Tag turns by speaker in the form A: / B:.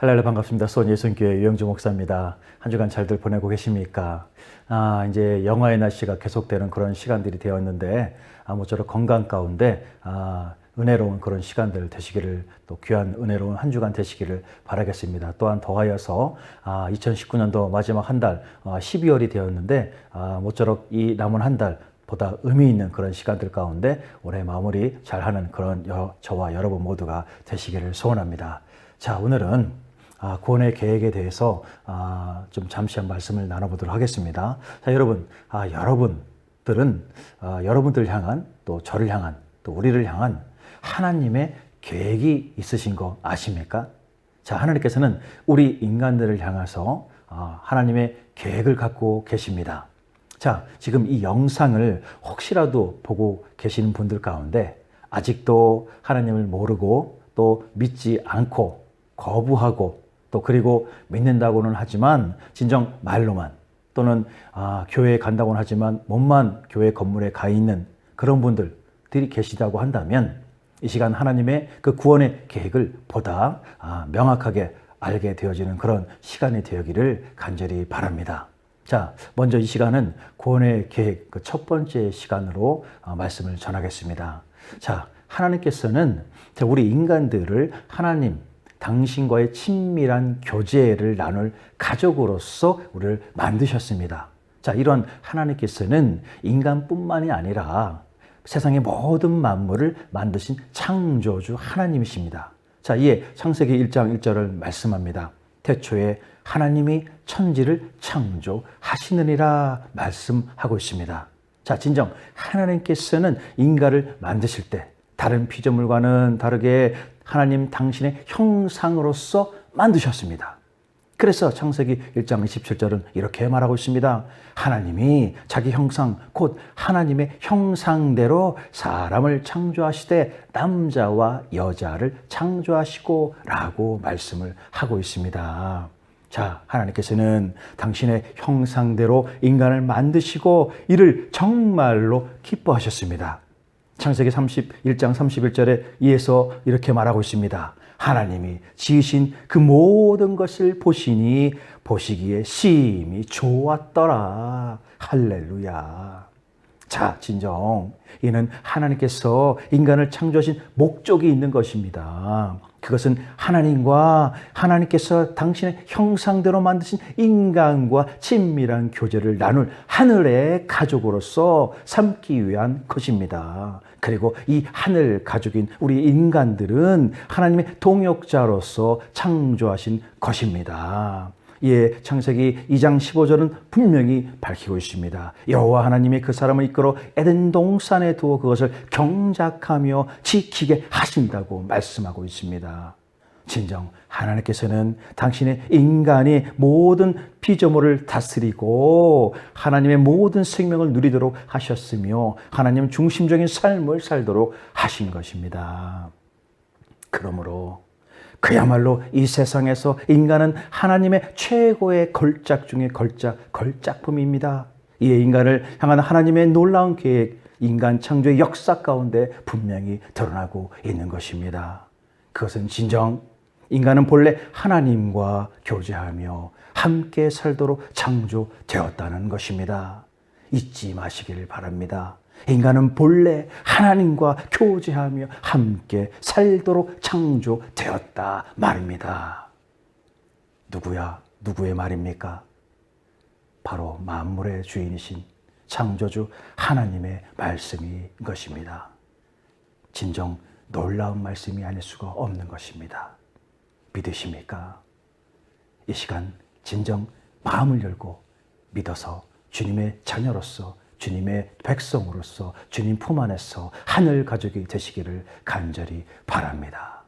A: 할렐루 반갑습니다. 수원 예순교회 유영주 목사입니다. 한 주간 잘들 보내고 계십니까? 아, 이제 영화의 날씨가 계속되는 그런 시간들이 되었는데, 아무쪼록 건강 가운데, 아, 은혜로운 그런 시간들 되시기를 또 귀한 은혜로운 한 주간 되시기를 바라겠습니다. 또한 더하여서 아, 2019년도 마지막 한 달, 아, 12월이 되었는데, 아, 모쪼록 이 남은 한 달, 보다 의미 있는 그런 시간들 가운데 올해 마무리 잘하는 그런 여, 저와 여러분 모두가 되시기를 소원합니다. 자, 오늘은 아, 구원의 계획에 대해서 아, 좀 잠시 한 말씀을 나눠보도록 하겠습니다. 자, 여러분, 아, 여러분들은 아, 여러분들 향한 또 저를 향한 또 우리를 향한 하나님의 계획이 있으신 거 아십니까? 자, 하나님께서는 우리 인간들을 향해서 아, 하나님의 계획을 갖고 계십니다. 자, 지금 이 영상을 혹시라도 보고 계시는 분들 가운데 아직도 하나님을 모르고 또 믿지 않고 거부하고 또 그리고 믿는다고는 하지만 진정 말로만 또는 아, 교회에 간다고는 하지만 몸만 교회 건물에 가 있는 그런 분들들이 계시다고 한다면 이 시간 하나님의 그 구원의 계획을 보다 아, 명확하게 알게 되어지는 그런 시간이 되기를 간절히 바랍니다. 자, 먼저 이 시간은 구원의 계획 그 첫 번째 시간으로 어, 말씀을 전하겠습니다. 자, 하나님께서는 우리 인간들을 하나님 당신과의 친밀한 교제를 나눌 가족으로서 우리를 만드셨습니다. 자, 이런 하나님께서는 인간뿐만이 아니라 세상의 모든 만물을 만드신 창조주 하나님이십니다. 자, 이에 창세기 1장 1절을 말씀합니다. 태초에 하나님이 천지를 창조하시느니라 말씀하고 있습니다. 자, 진정 하나님께서는 인간을 만드실 때 다른 피조물과는 다르게 하나님 당신의 형상으로서 만드셨습니다. 그래서 창세기 1장 27절은 이렇게 말하고 있습니다. 하나님이 자기 형상, 곧 하나님의 형상대로 사람을 창조하시되 남자와 여자를 창조하시고 라고 말씀을 하고 있습니다. 자, 하나님께서는 당신의 형상대로 인간을 만드시고 이를 정말로 기뻐하셨습니다. 창세기 31장 31절에 이에서 이렇게 말하고 있습니다. 하나님이 지으신 그 모든 것을 보시니 보시기에 심히 좋았더라. 할렐루야. 자, 진정. 이는 하나님께서 인간을 창조하신 목적이 있는 것입니다. 그것은 하나님과 하나님께서 당신의 형상대로 만드신 인간과 친밀한 교제를 나눌 하늘의 가족으로서 삼기 위한 것입니다. 그리고 이 하늘 가족인 우리 인간들은 하나님의 동역자로서 창조하신 것입니다. 예, 창세기 2장 15절은 분명히 밝히고 있습니다. 여호와 하나님이 그 사람을 이끌어 에덴 동산에 두어 그것을 경작하며 지키게 하신다고 말씀하고 있습니다. 진정 하나님께서는 당신의 인간이 모든 피조물을 다스리고 하나님의 모든 생명을 누리도록 하셨으며 하나님 중심적인 삶을 살도록 하신 것입니다. 그러므로 그야말로 이 세상에서 인간은 하나님의 최고의 걸작 중의 걸작, 걸작품입니다. 이에 인간을 향한 하나님의 놀라운 계획, 인간 창조의 역사 가운데 분명히 드러나고 있는 것입니다. 그것은 진정 인간은 본래 하나님과 교제하며 함께 살도록 창조되었다는 것입니다. 잊지 마시기를 바랍니다. 인간은 본래 하나님과 교제하며 함께 살도록 창조되었다 말입니다. 누구야? 누구의 말입니까? 바로 만물의 주인이신 창조주 하나님의 말씀인 것입니다. 진정 놀라운 말씀이 아닐 수가 없는 것입니다. 믿으십니까? 이 시간 진정 마음을 열고 믿어서 주님의 자녀로서 주님의 백성으로서 주님 품 안에서 하늘 가족이 되시기를 간절히 바랍니다.